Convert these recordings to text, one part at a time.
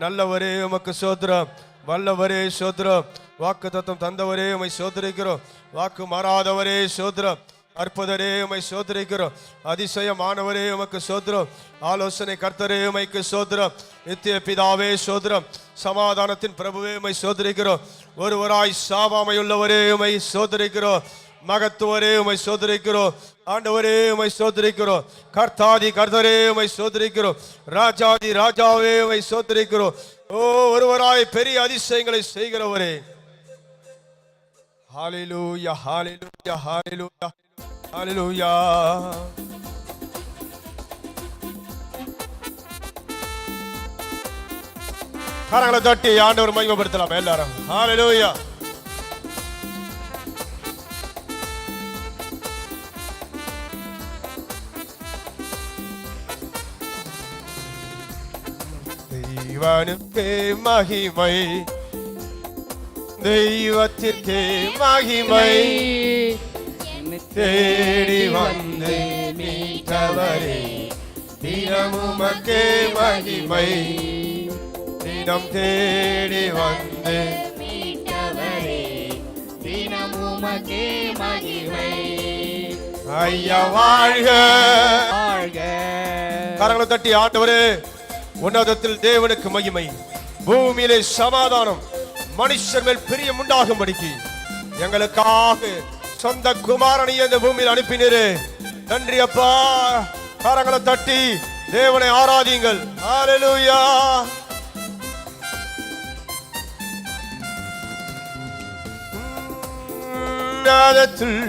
நல்லவரே உமக்கு சோத்திரம். வல்லவரே சோத்திரம். வாக்கு தத்தம் தந்தவரே உமை சோதரிக்கிறோம் வாக்கு மாறாதவரே சோத்திரம். அற்புதரே உமை சோதரிக்கிறோம் அதிசயமானவரே உமக்கு சோத்திரம். ஆலோசனை கர்த்தரே உமைக்கு சோத்திரம். நித்திய பிதாவே சோத்திரம். சமாதானத்தின் பிரபுவே உமை சோதரிக்கிறோம் ஒருவராய் சாவாமையுள்ளவரே உமை சோதரிக்கிறோம் மகத்துவரே உமை சோதரிக்கிறோம். ஆண்டவரே உமை சோதரிக்கிறோம். கர்த்தாதி கர்த்தரே உமை சோதரிக்கிறோம். ராஜாதி ராஜாவே உமை சோதரிக்கிறோம். ஓ ஒருவராய் பெரிய அதிசயங்களை செய்கிறவரே. ஹalleluya ஹalleluya ஹாலிலூயா ஹாலிலூயா கரங்களை தட்டி ஆண்டவர் மகிமைப்படுத்தலாம் எல்லாரும். ஹாலிலூயா தெய்வனுக்கே மகிமை தெய்வத்திற்கே மகிமை தேடி வந்து மீட்டவரே தினமுமக்கே மகிமை தினம் தேடி வந்து மீட்டவரே தினமுமக்கே மகிமை ஐயா வாழ்க வாழ்க கரங்களை தட்டி ஆண்டவரே உன்னதத்தில் தேவனுக்கு மகிமை பூமியிலே சமாதானம் மனுஷர் மேல் பிரியம் உண்டாகும்படிக்கு எங்களுக்காக சொந்த குமாரனை இந்த பூமியில் அனுப்பினரு. நன்றி அப்பா. காரங்களை தட்டி தேவனை ஆராதியுங்கள். ஹalleluya உன்னதத்தில்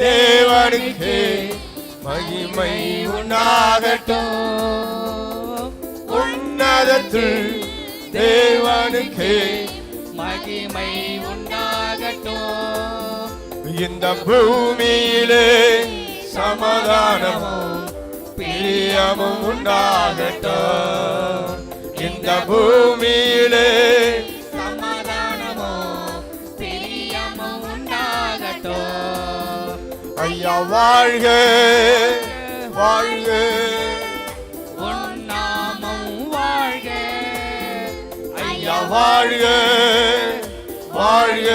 தேவனுக்கு மகிமை உண்டாகட்டும். உன்னதத்தில் தேவனுக்கு. மகிமை உண்டாகட்டும். இந்த பூமியிலே சமாதானமும் பிரியமும் உண்டாகட்டும். இந்த பூமியிலே சமாதானமோ பிரியமோ உண்டாகட்டும். ஐயா வாழ்க வாழ்க. வாழ்க வாழ்க.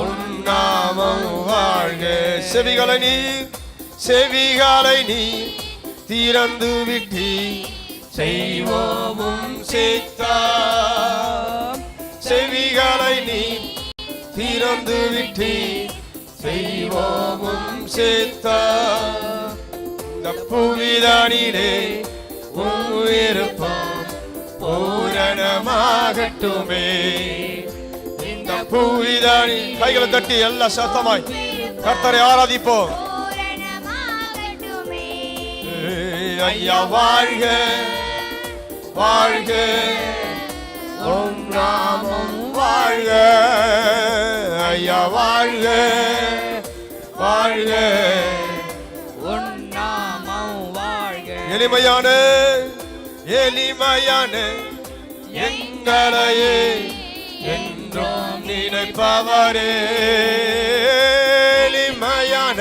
உன்னாமம் வாழ்க. செவிகளை நீ செவிகளை நீ திறந்து விட்டி செய்வோமும் சேத்தா. செவிகளை நீ திறந்து விட்டி செய்வோமும் சேத்தா. இந்த புவிதானிலே உன் பூரணமாகட்டுமே இந்த புவிதானி. கைகளை தட்டி எல்லாம் சத்தமாய். கர்த்தரை ஆராதிப்போம். ஐயா வாழ்க. வாழ்க. ஓம் ராமம் வாழ்க. ஐயா வாழ்க. வாழ்க. உன் நாமம் வாழ்க. எளிமையான எளிமையான எங்களையே என்றும் நினைப்பவரே. எளிமையான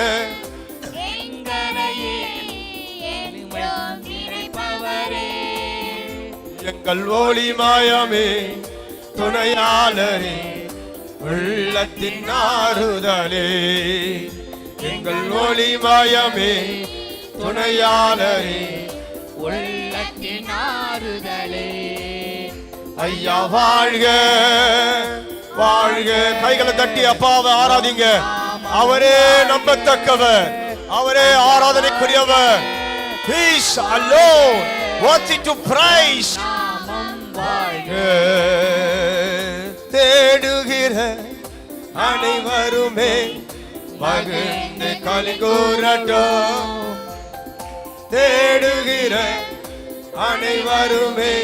எங்கள் ஒளிமயமே துணையாளரே உள்ளத்தின் ஆறுதலே எங்கள் ஒளிமயமே துணையாளரே உள்ளத்தின் ஆறுதலே ஐயா வாழ்க வாழ்க. கைகளை தட்டி அப்பாவை ஆராதிங்க. அவரே நம்பத்தக்கவர். அவரே ஆராதனைக்குரியவர். He's alone. Worthy to praise. தேடுகிற அனைவருமே மகிழ்ந்து களி தேடுகிற அனைவருமே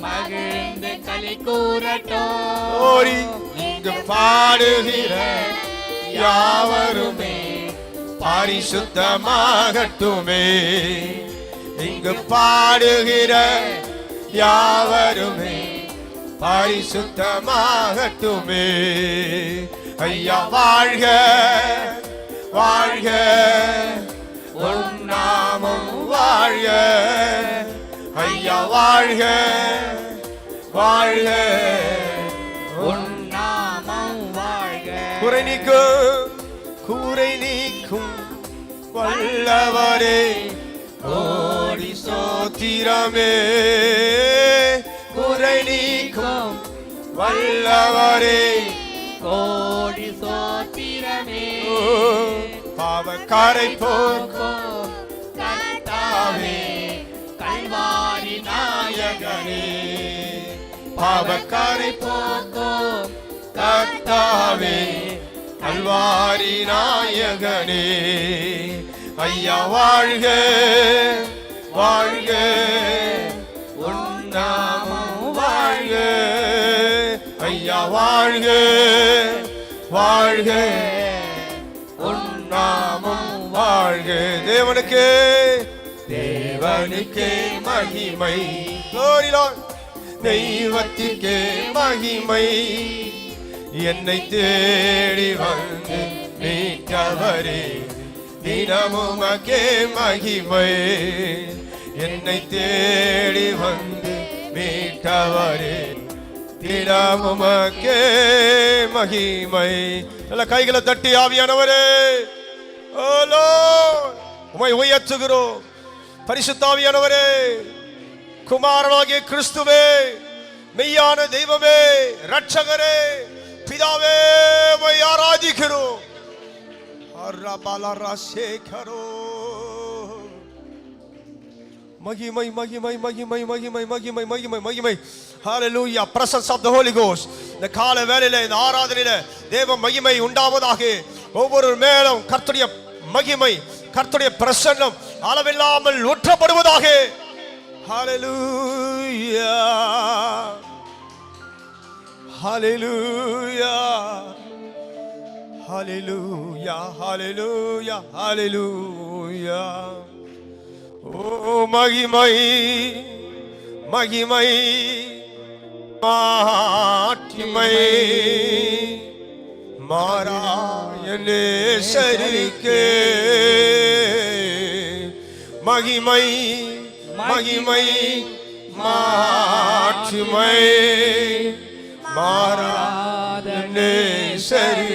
மகிழ்ந்து களி கூறட்டும். ஓடி இங்கு பாடுகிற யாவருமே பரிசுத்தமாகட்டுமே. இங்கு பாடுகிற யாவருமே பரிசுத்தமாகட்டுமே. ஐயா வாழ்க வாழ்க. உன் நாமம் வாழ்க. ஐயா வாழ்க வாழ்க. உன் நாமம் வாழ்க. குறை நீக்கும் கூரை நீக்கும் வல்லவரே. ஓடி சோத்திரமே. குறை நீக்கும் வல்லவரே. கோடி சோத்திரமே. பாவக்காரை போக்கும் கர்த்தாவே நாயகனே பாவக்காரை போக்கும் கர்த்தாவே கல்வாரி நாயகனே. ஐயா வாழ்க வாழ்க. உன்னாமம் வாழ்க. ஐயா வாழ்க வாழ்க. உன்னாமம் வாழ்க. தேவனுக்கு தேவனுக்கே மகிமை. தெய்வத்திற்கே மகிமை. என்னை தேடி வந்து மீட்டவரே தினமுமக்கே மகிமை. என்னை தேடி வந்து மீட்டவரே தினமுமக்கே மகிமை. நல்ல கைகளை தட்டி ஆவியானவரே. ஓலோ உமை உயர்த்துகிறோம். பரிசுத்தாவியானவரே குமாரனாகிய கிறிஸ்துவே மெய்யான தெய்வமே ரட்சகரே பிதாவே ஆராதிக்கிறோம். மகிமை மகிமை மகிமை மகிமை மகிமை மகிமை மகிமை. ஹalleluya presence of the holy ghost. இந்த கால வேளையில இந்த ஆராதனையில தேவ மகிமை உண்டாவதாக ஒவ்வொரு மேலும் கர்த்தருடைய மகிமை கர்த்தருடைய பிரசன்னம் அளவில்லாமல் ஊற்றப்படுவதாக ஹalleluya ஹalleluya ஹalleluya ஹalleluya ஹalleluya ஓ மகிமை மகிமை மாட்சிமை மாறாயனே சரிக்கே மகிமை மகிமை மாட்சிமை மாறாதனே சரி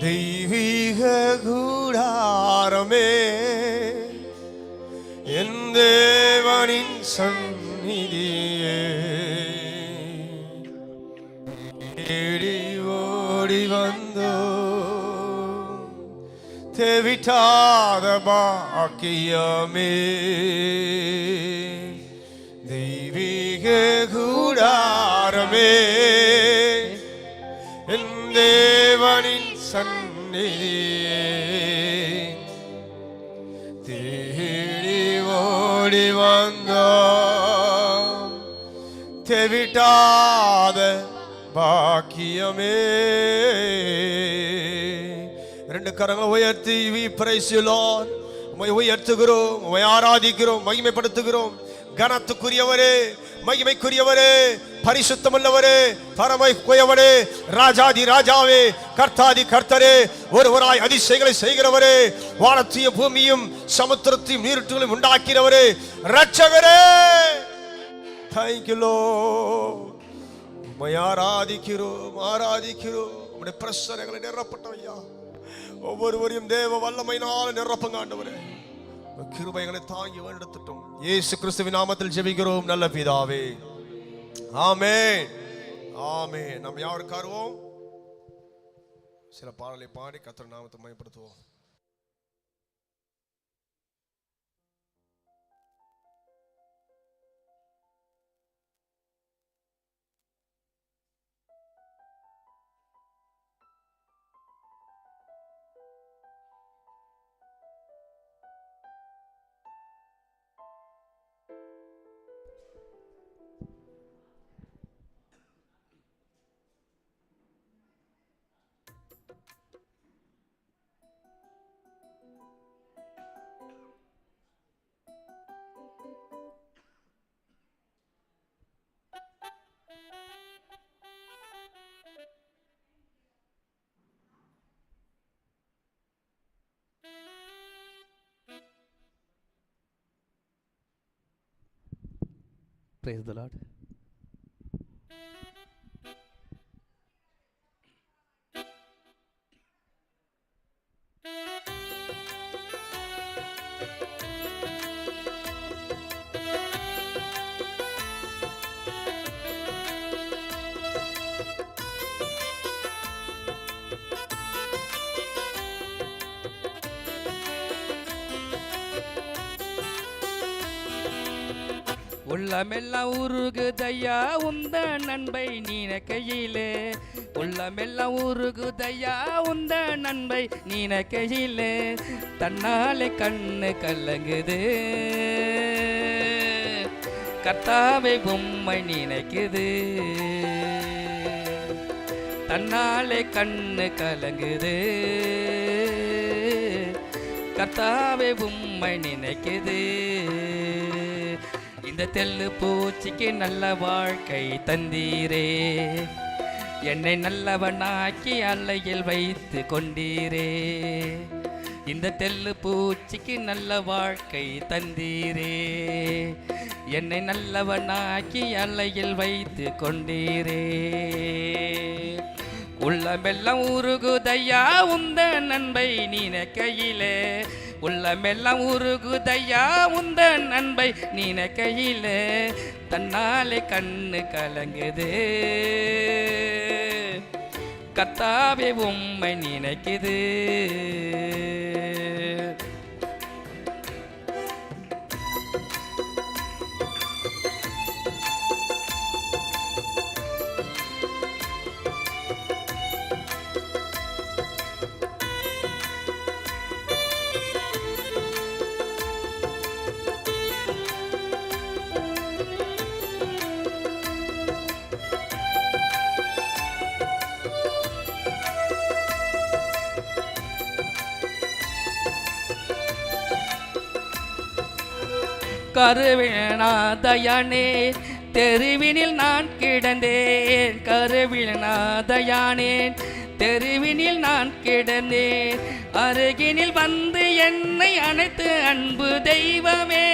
தெய்வீக கூடாரமே. என் தேவனின் சந்நிதியே தேவிட்டாத பாக்கியமே தெய்வீக கூடாரமே என் தேவனின் சந்நிதியே தேடி ஓடி வந்தோ தெவிட்டாத பாக்கியமே கரங்களை உயர்த்தி வி பிரைசிலோன் உமை உயர்த்துகிறோம் உமை ஆராதிக்கிறோம் மகிமைப்படுத்துகிறோம். கனத்துக்குரியவரே மகிமைக்குரியவரே பரிசுத்தமுள்ளவரே பரமை குயவரே ராஜாதி ராஜாவே கர்த்தாதி கர்த்தரே ஒருவராய் அதிசயங்களை செய்கிறவரே வானத்தையும் பூமியும் சமுத்திரத்தையும் நீருட்டுகளையும் உண்டாக்கிறவரே ரட்சகரே தேங்க்யூ உம்மை ஆராதிக்கிறோம் ஆராதிக்கிறோம். உடைய பிரசனைகளை ஐயா ஒவ்வொருவரையும் தேவ வல்லமையினால் நிரப்புங்க ஆண்டவரே கிருபைகளை தாங்கி வழிநடத்தட்டும். ஏசு கிறிஸ்துவின் நாமத்தில் ஜெபிக்கிறோம் நல்ல பிதாவே. ஆமே ஆமே நம்ம யாருக்கு ஆர்வம் சில பாடலை பாடி கத்திர நாமத்தை மயப்படுத்துவோம் Praise the Lord. உள்ளமெல்லாம் உருகுதையா உந்த நண்பை நீன கையிலே உள்ளமெல்லாம் உருகுதையா உந்த நண்பை நீன கையிலே தன்னாலே கண்ணு கலங்குது. கத்தாவை பொம்மை நினைக்குது. தன்னாலே கண்ணு கலங்குது. கர்த்தாவே உம்மை நினைக்குது. இந்த தெல்லு பூச்சிக்கு நல்ல வாழ்க்கை தந்தீரே. என்னை நல்லவனாக்கி அல்லையில் வைத்து கொண்டீரே. இந்த தெல்லு பூச்சிக்கு நல்ல வாழ்க்கை தந்தீரே. என்னை நல்லவனாக்கி அல்லையில் வைத்து கொண்டீரே. உள்ளமெல்லாம் உருகுதையா உந்த நண்பை நினைக்கையிலே. உள்ளமெல்லாம் உருகுதையா உந்த நண்பை நினைக்கையிலே தன்னாலே கண்ணு கலங்குது. கத்தாவே உம்மை நினைக்குது. கருவினாதயானே தெருவினில் நான் கிடந்தேன். கருவினாதயானே தெருவினில் நான் கிடந்தேன். அருகினில் வந்து என்னை அனைத்து அன்பு தெய்வமே.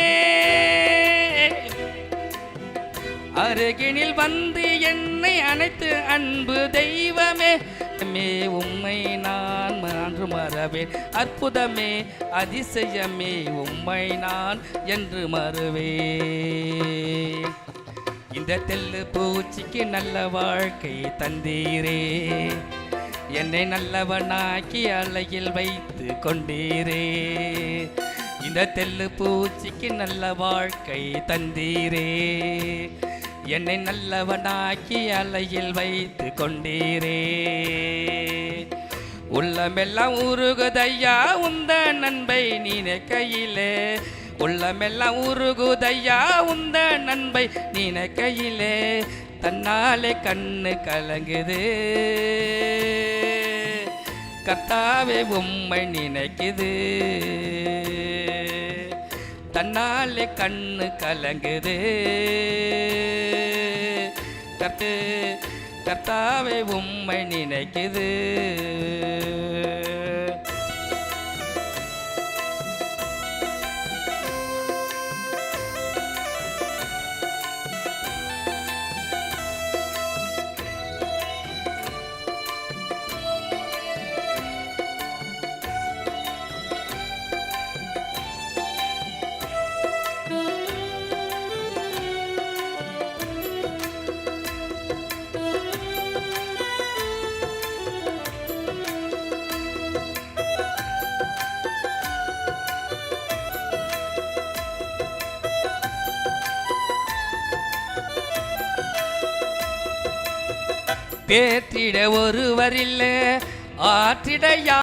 அருகினில் வந்து என்னை அனைத்து அன்பு தெய்வமே. அற்புதமே உம்மை நான் மன்று மறவேன் அற்புதமே அதிசயமே உம்மை நான் என்று மறுவேன் இந்த தெல்லு பூச்சிக்கு நல்ல வாழ்க்கை தந்தீரே. என்னை நல்லவனாக்கி அலையில் வைத்து கொண்டீரே. இந்த தெல்லு பூச்சிக்கு நல்ல வாழ்க்கை தந்தீரே. என்னை நல்லவனாக்கி அலையில் வைத்து கொண்டீரே. உள்ளமெல்லாம் உருகுதையா உந்த நண்பை நினைக்கையிலே உள்ளமெல்லாம் உருகுதையா உந்த நண்பை நினைக்கையிலே தன்னாலே கண்ணு கலங்குது. கத்தாவே உம்மை நினைக்குது. தன்னாலே கண்ணு கலங்குது. கர்த்து கர்த்தாவை உம்மை நினைக்குது. ஏற்றிட ஒருவரில்லை. ஆற்றிட